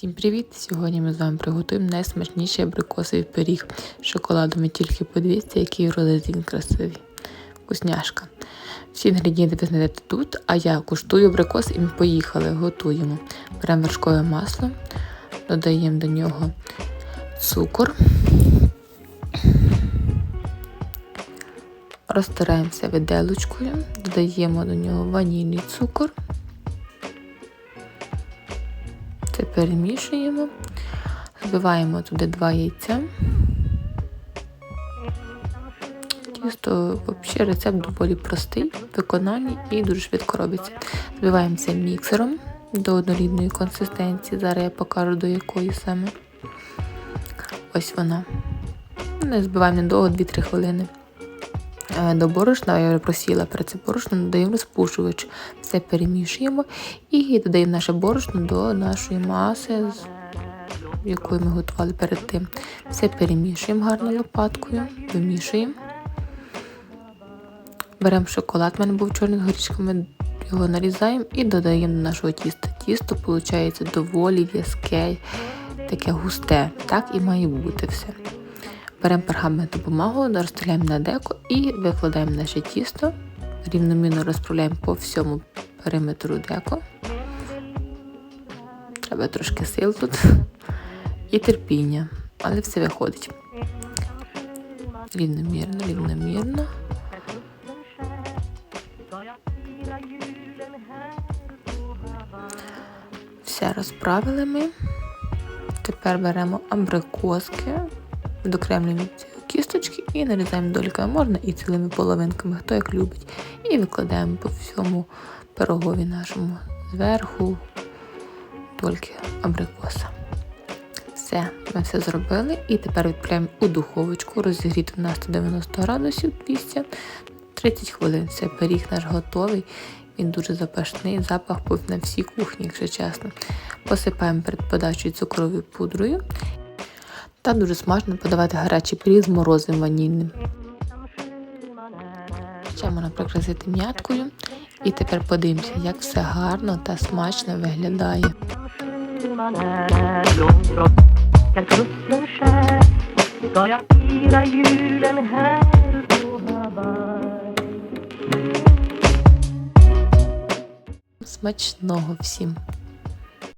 Всім привіт! Сьогодні ми з вами приготуємо найсмачніший абрикосовий пиріг з шоколадом. Ви тільки подивіться, який розрізін красивий. Вкусняшка. Всі інгредієнти ви знайдете тут, а я куштую абрикос і ми поїхали, готуємо. Беремо вершкове масло, додаємо до нього цукор, розтираємося виделочкою, додаємо до нього ванільний цукор. Це перемішуємо, збиваємо туди два яйця. Тісто, взагалі, рецепт доволі простий, в виконанні і дуже швидко робиться. Збиваємо це міксером до однорідної консистенції. Зараз я покажу до якої саме. Ось вона. Не збиваємо недовго 2-3 хвилини. Е, До борошна я просіла перед цим борошном, додаємо розпушувач, все перемішуємо і додаємо наше борошно до нашої маси, якою ми готували перед тим. Все перемішуємо гарно лопаткою, вимішуємо. Беремо шоколад, в мене був чорний горішками, його нарізаємо і додаємо до нашого тіста. Тісто виходить доволі в'язке, таке густе. Так і має бути все. Беремо пергаментну бумагу, розстріляємо на деко і викладаємо наше тісто. Рівномірно розправляємо по всьому периметру деко. Треба трошки сил тут і терпіння, але все виходить. Рівномірно, рівномірно. Все розправили ми. Тепер беремо абрикоски, докремлюємо ці кісточки і нарізаємо дольками. Можна і цілими половинками, хто як любить. І викладаємо по всьому пирогові нашому зверху дольки абрикоса. Все, ми все зробили і тепер відправляємо у духовочку, розігріти на 190 градусів 200 30 хвилин. Все, пиріг наш готовий. Він дуже запашний, запах був на всій кухні, якщо чесно. Посипаємо перед подачею цукровою пудрою. Та дуже смачно подавати гарячий пиріг з морозом ванільним. Ще можна прикрасити м'яткою. І тепер подивимося, як все гарно та смачно виглядає. Смачного всім!